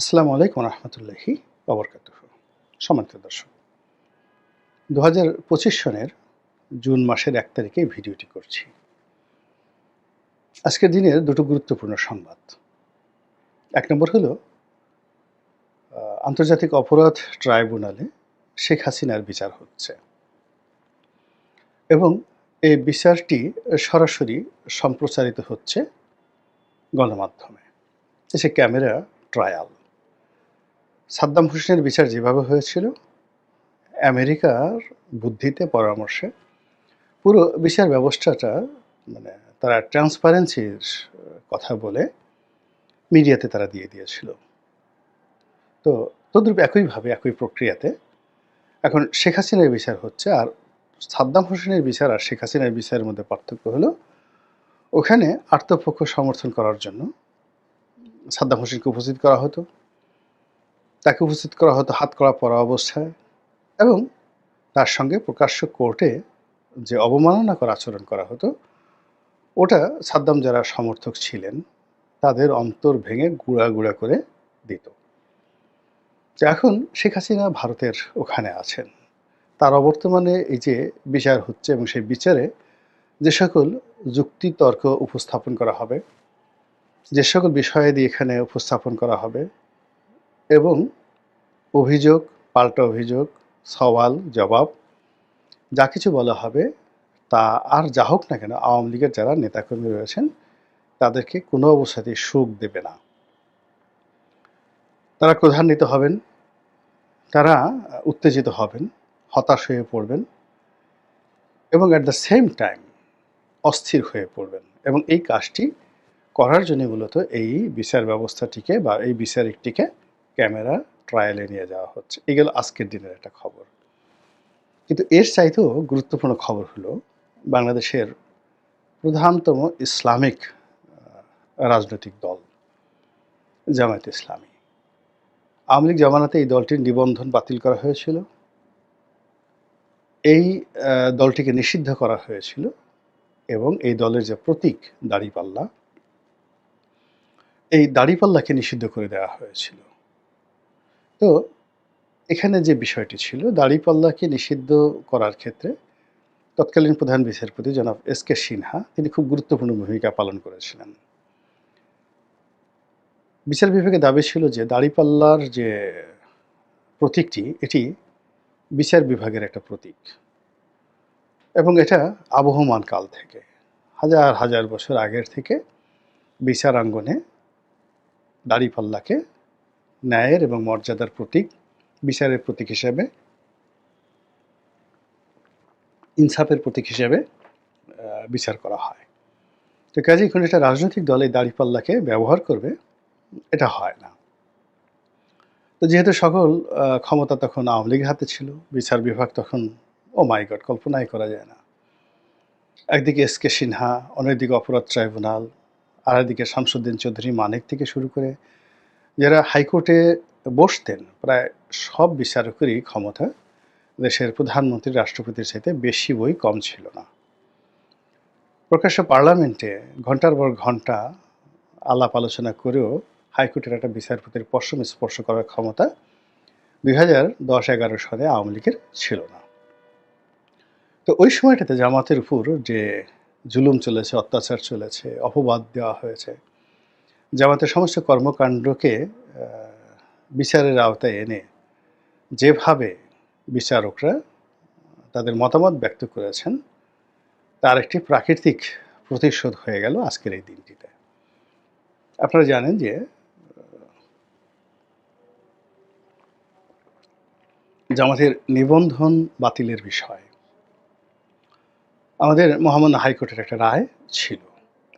আসসালামু আলাইকুম রহমতুল্লাহি অবরকাত সম্মানিত দর্শক দু হাজার পঁচিশ সনের জুন মাসের এক তারিখে ভিডিওটি করছি। আজকের দিনের দুটো গুরুত্বপূর্ণ সংবাদ। এক নম্বর হলো আন্তর্জাতিক অপরাধ ট্রাইব্যুনালে শেখ হাসিনার বিচার হচ্ছে এবং এই বিচারটি সরাসরি সম্প্রচারিত হচ্ছে গণমাধ্যমে। এসে ক্যামেরা ট্রায়াল। সাদ্দাম হোসেনের বিচার যেভাবে হয়েছিল, আমেরিকার বুদ্ধিতে পরামর্শে, পুরো বিচার ব্যবস্থাটা মানে তারা ট্রান্সপারেন্সির কথা বলে মিডিয়াতে তারা দিয়ে দিয়েছিল। তো তদ্রূপ একইভাবে, একই প্রক্রিয়াতে এখন শেখ হাসিনার বিচার হচ্ছে, আর সাদ্দাম হোসেনের বিচার আর শেখ হাসিনার বিচারের মধ্যে পার্থক্য হলো, ওখানে আত্মপক্ষ সমর্থন করার জন্য সাদ্দাম হোসেনকে উপস্থিত করা হতো। তাকে উপস্থিত করা হতো, হাত করা পরা অবস্থায়। এবং তার সঙ্গে প্রকাশ্য কোর্টে যে অবমাননাকর আচরণ করা হতো, ওটা সাদ্দাম যারা সমর্থক ছিলেন, তাদের অন্তর ভেঙে গুঁড়া গুঁড়া করে দিত। এখন শেখ হাসিনা ভারতের ওখানে আছেন। তার অবর্তমানে এই যে বিচার হচ্ছে এবং সেই বিচারে যে সকল যুক্তি তর্ক উপস্থাপন করা হবে, যে সকল বিষয়াদি এখানে উপস্থাপন করা হবে এবং অভিযোগ, পাল্টা অভিযোগ, সওয়াল, জবাব, যা কিছু বলা হবে তা আর যা হোক না কেন আওয়ামী লীগের যারা নেতাকর্মী রয়েছেন, তাদেরকে কোনো অবস্থাতেই সুখ দেবে না। তারা ক্রধান্বিত হবেন, তারা উত্তেজিত হবেন, হতাশ হয়ে পড়বেন এবং অ্যাট দ্য সেম টাইম অস্থির হয়ে পড়বেন এবং এই কাজটি করার জন্য মূলত এই বিচার ব্যবস্থাটিকে বা এই বিচারিকটিকে ক্যামেরা ট্রায়ালে নিয়ে যাওয়া হচ্ছে। এগুলো আজকের দিনের একটা খবর। কিন্তু এর চাইতেও গুরুত্বপূর্ণ খবর হলো, বাংলাদেশের প্রধানতম ইসলামিক রাজনৈতিক দল, জামায়াত ইসলামী। আওয়ামী লীগ জামানাতে এই দলটির নিবন্ধন বাতিল করা হয়েছিল। এই দলটিকে নিষিদ্ধ করা হয়েছিল এবং এই দলের যে প্রতীক দাড়িপাল্লা, এই দাড়িপাল্লাকে নিষিদ্ধ করে দেওয়া হয়েছিল। তো এখানে যে বিষয়টি ছিল, দাড়িপাল্লাকে নিষিদ্ধ করার ক্ষেত্রে তৎকালীন প্রধান বিচারপতি জনাব এস কে সিনহা তিনি খুব গুরুত্বপূর্ণ ভূমিকা পালন করেছিলেন। বিচার বিভাগে দাবি ছিল যে দাড়িপাল্লার যে প্রতীকটি, এটি বিচার বিভাগের একটা প্রতীক এবং এটা আবহমান কাল থেকে, হাজার হাজার বছর আগের থেকে বিচারাঙ্গনে দাড়িপাল্লাকে ন্যায়ের এবং মর্যাদার প্রতীক, বিচারের প্রতীক হিসেবে, ইনসাফের প্রতীক হিসেবে বিচার করা হয়। তো কাজেই কোনো একটা রাজনৈতিক দল এই দাড়িপাল্লাকে ব্যবহার করবে, এটা হয় না। তো যেহেতু সকল ক্ষমতা তখন আওয়ামী লীগের হাতে ছিল, বিচার বিভাগ তখন, ও মাই গড, কল্পনাই করা যায় না। একদিকে এস কে সিনহা, অন্যদিকে অপরাধ ট্রাইব্যুনাল আর একদিকে শামসুদ্দিন চৌধুরী মানিক থেকে শুরু করে যারা হাইকোর্টে বসতেন। প্রায় সব বিচারকেরই ক্ষমতা দেশের প্রধানমন্ত্রী, রাষ্ট্রপতির চাইতে বেশি বই কম ছিল না। প্রকাশ্য পার্লামেন্টে ঘণ্টার পর ঘণ্টা আলাপ আলোচনা করেও হাইকোর্টের একটা বিচারপতির পশ্চিম স্পর্শ করার ক্ষমতা দুই হাজার দশ এগারো সালে আওয়ামী লীগের ছিল না। তো ওই সময়টাতে জামাতের উপর যে জুলুম চলেছে, অত্যাচার চলেছে, অপবাদ দেওয়া হয়েছে জামাতের সমস্ত কর্মকাণ্ডকে বিচারের আওতায় এনে যেভাবে বিচারকরা তাদের মতামত ব্যক্ত করেছেন, তার একটি প্রাকৃতিক প্রতিশোধ হয়ে গেল আজকের এই দিনটিতে। আপনারা জানেন যে, জামাতের নিবন্ধন বাতিলের বিষয়। আমাদের মহামান্য হাইকোর্টের একটা রায় ছিল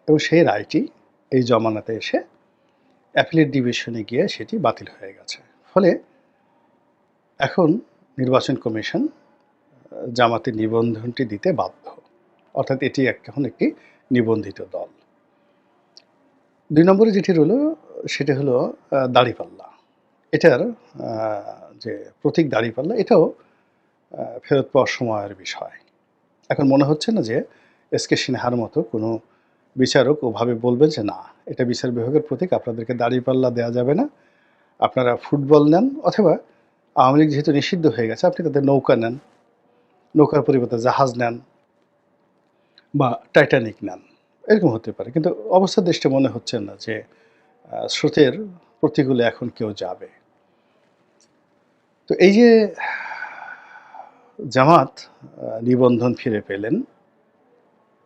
এবং সেই রায়টি এই জমানাতে এসে অ্যাপিলেট ডিভিশনে গিয়ে সেটি বাতিল হয়ে গেছে। ফলে এখন নির্বাচন কমিশন জামাতের নিবন্ধনটি দিতে বাধ্য। অর্থাৎ এটি এখন একটি নিবন্ধিত দল। দুই নম্বরে যেটি রইল, সেটি হলো দাড়িপাল্লা। এটার যে প্রতীক দাড়িপাল্লা, এটাও ফেরত পাওয়ার সময়ের বিষয়। এখন মনে হচ্ছে না যে এস কে সিনহার মতো কোনো বিচারক ওভাবে বলবেন যে, না, এটা বিচার বিভাগের প্রতীক, আপনাদেরকে দাড়িপাল্লা দেওয়া যাবে না। আপনারা ফুটবল নেন অথবা আওয়ামী লীগ যেহেতু নিষিদ্ধ হয়ে গেছে, আপনি তাদের নৌকা নেন, নৌকার পরিবর্তে জাহাজ নেন বা টাইটানিক নেন। এরকম হতে পারে। কিন্তু অবস্থা দৃষ্টি মনে হচ্ছে না যে স্রোতের প্রতিকূলে এখন কেউ যাবে। তো এই যে জামাত নিবন্ধন ফিরে পেলেন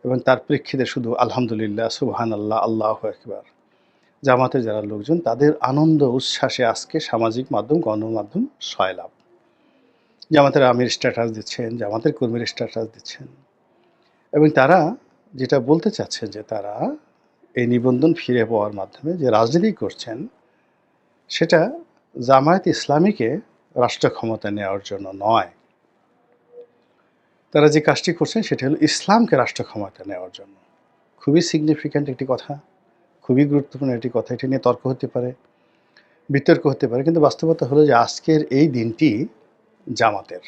এবং তার প্রেক্ষিতে শুধু আলহামদুলিল্লাহ সুবহান আল্লাহ আল্লাহ একবার জামাতের যারা লোকজন, তাদের আনন্দ উচ্ছ্বাসে আজকে সামাজিক মাধ্যম, গণমাধ্যম সয়লাভ জামাতের আমির স্ট্যাটাস দিচ্ছেন, জামাতের কর্মীর স্ট্যাটাস দিচ্ছেন। এবং তারা যেটা বলতে চাচ্ছেন যে তারা এই নিবন্ধন ফিরে পাওয়ার মাধ্যমে যে রাজনীতি করছেন, সেটা জামায়াত ইসলামীকে রাষ্ট্র ক্ষমতা নেওয়ার জন্য নয়। তারা যে কাজটি করছেন সেটা হলো ইসলামকে রাষ্ট্র ক্ষমতা নেওয়ার জন্য। খুবই সিগনিফিক্যান্ট একটি কথা, খুবই গুরুত্বপূর্ণ একটি কথা। এটি নিয়ে তর্ক হতে পারে, বিতর্ক হতে পারে, কিন্তু বাস্তবতা হলো যে আজকের এই দিনটি জামাতের।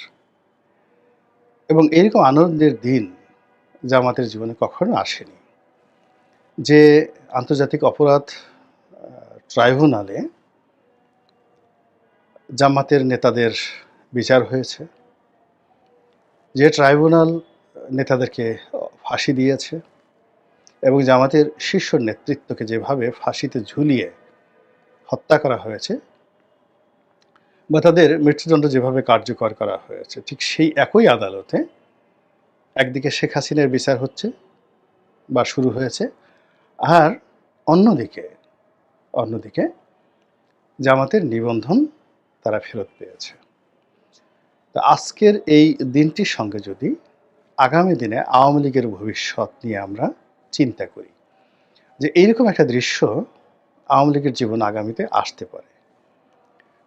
এবং এরকম আনন্দের দিন জামাতের জীবনে কখনো আসেনি। যে আন্তর্জাতিক অপরাধ ট্রাইব্যুনালে জামাতের নেতাদের বিচার হয়েছে যে ট্রাইব্যুনাল নেতাদেরকে ফাঁসি দিয়েছে এবং জামাতের শীর্ষ নেতৃত্বকে যেভাবে ফাঁসিতে ঝুলিয়ে হত্যা করা হয়েছে বা তাদের মৃত্যুদণ্ড যেভাবে কার্যকর করা হয়েছে, ঠিক সেই একই আদালতে একদিকে শেখ হাসিনার বিচার হচ্ছে বা শুরু হয়েছে, আর অন্যদিকে অন্যদিকে জামাতের নিবন্ধন তারা ফেরত পেয়েছে। তো আজকের এই দিনটির সঙ্গে যদি আগামী দিনে আওয়ামী লীগের ভবিষ্যৎ নিয়ে আমরা চিন্তা করি, যে এইরকম একটা দৃশ্য আওয়ামী লীগের জীবন আগামীতে আসতে পারে।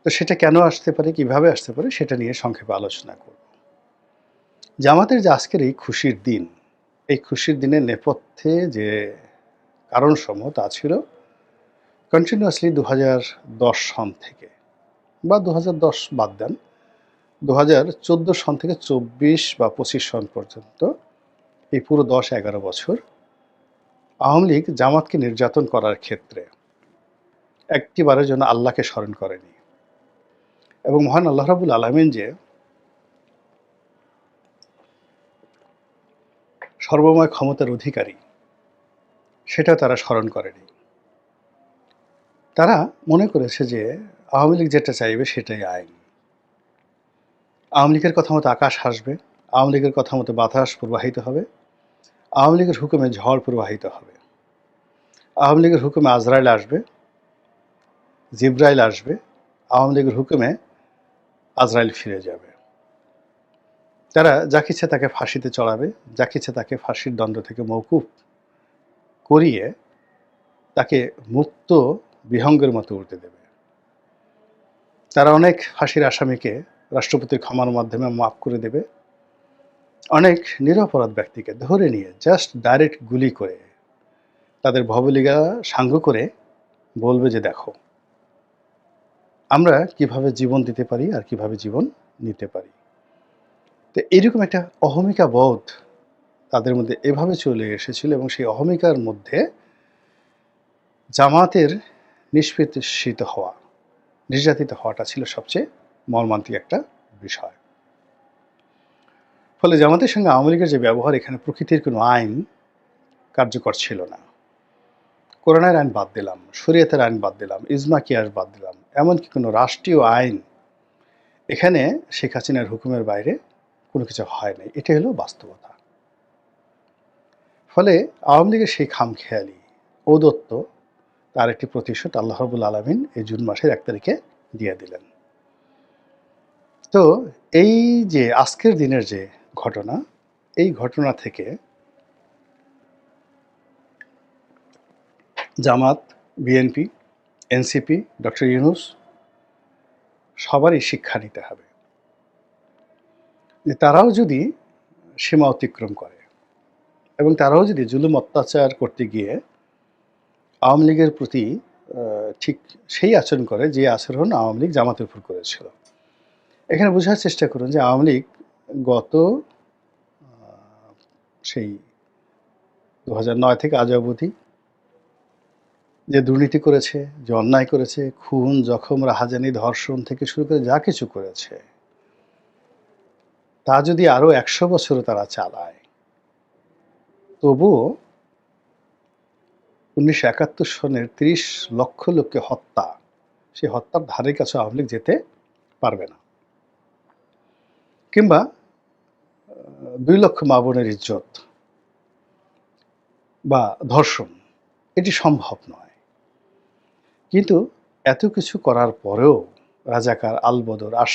তো সেটা কেন আসতে পারে, কীভাবে আসতে পারে, সেটা নিয়ে সংক্ষেপে আলোচনা করব। জামাতের যে আজকের এই খুশির দিন, এই খুশির দিনের নেপথ্যে যে কারণসমূহ তা ছিল কন্টিনিউয়াসলি দু হাজার দশ সন থেকে বা দু হাজার দশ বাদ দেন দু হাজার চোদ্দ সন থেকে চব্বিশ বা পঁচিশ সন পর্যন্ত এই পুরো দশ এগারো বছর আওয়ামী লীগ জামাতকে নির্যাতন করার ক্ষেত্রে একটিবারের জন্য আল্লাহকে স্মরণ করেনি। এবং মহান আল্লাহ রাবুল আলমিন যে সর্বময় ক্ষমতার অধিকারী সেটা তারা স্মরণ করেনি। তারা মনে করেছে যে আওয়ামী লীগ যেটা চাইবে সেটাই আইন। আওয়ামী লীগের কথা মতো আকাশ হাসবে, আওয়ামী লীগের কথা মতো বাতাস প্রবাহিত হবে, আওয়ামী লীগের হুকুমে ঝড় প্রবাহিত হবে। আওয়ামী লীগের হুকুমে আজরাইল আসবে, জিব্রাইল আসবে, আওয়ামী লীগের হুকুমে আজরাইল ফিরে যাবে। তারা যা ইচ্ছে তাকে ফাঁসিতে চড়াবে যা ইচ্ছে তাকে ফাঁসির দণ্ড থেকে মৌকুফ করিয়ে তাকে মুক্ত বিহঙ্গের মতো উঠতে দেবে। তারা অনেক ফাঁসির আসামিকে রাষ্ট্রপতির ক্ষমার মাধ্যমে মাফ করে দেবে। অনেক নিরপরাধ ব্যক্তিকে ধরে নিয়ে জাস্ট ডাইরেক্ট গুলি করে তাদের ভবলিগা সাঙ্গ করে বলবে যে, দেখো, আমরা কীভাবে জীবন দিতে পারি আর কীভাবে জীবন নিতে পারি? তো এরকম একটা অহমিকা বোধ তাদের মধ্যে এভাবে চলে এসেছিল এবং সেই অহমিকার মধ্যে জামাতের নিষ্পেষিত হওয়া, নির্যাতিত হওয়াটা ছিল সবচেয়ে মর্মান্তিক একটা বিষয়। ফলে জামাতের সঙ্গে আওয়ামী লীগের যে ব্যবহার, এখানে প্রকৃতির কোনো আইন কার্যকর ছিল না। করোনার আইন বাদ দিলাম, শরীয়তের আইন বাদ দিলাম, ইজমা, কিয়াস বাদ দিলাম, এমনকি কোনো রাষ্ট্রীয় আইন এখানে শেখ হাসিনার হুকুমের বাইরে কোনো কিছু হয় নাই। এটাই হলো বাস্তবতা। ফলে আওয়ামী লীগের সেই খামখেয়ালি, ঔদত্ত, তার একটি প্রতিশোধ আল্লাহ রবুল আলমিন এই জুন মাসের এক তারিখে দিয়ে দিলেন। তো এই যে আজকের দিনের যে ঘটনা, এই ঘটনা থেকে Jamaat, BNP, NCP, doctor Yunus সবারই শিক্ষা নিতে হবে। যে তারাও যদি সীমা অতিক্রম করে এবং তারাও যদি জুলুম অত্যাচার করতে গিয়ে আওয়ামী লীগের প্রতি ঠিক সেই আচরণ করে যে আচরণ আওয়ামী লীগ জামাতের উপর করেছিল। এখানে বোঝার চেষ্টা করুন যে আওয়ামী লীগ গত সেই দু নয় থেকে আজ অবধি যে দুর্নীতি করেছে, যে অন্যায় করেছে, খুন, জখম, রাহাজানি, ধর্ষণ থেকে শুরু করে যা কিছু করেছে, তা যদি আরও একশো বছর তারা চালায়, তবুও উনিশশো একাত্তর সনের তিরিশ লক্ষ লোককে হত্যা, সেই হত্যার ধারে কাছে আওয়ামী লীগ যেতে পারবে না। কিংবা দুই লক্ষ মা বোনের ইজ্জত বা ধর্ষণ, এটি সম্ভব নয়। কিন্তু এত কিছু করার পরেও রাজাকার আলবদর আশ্বাস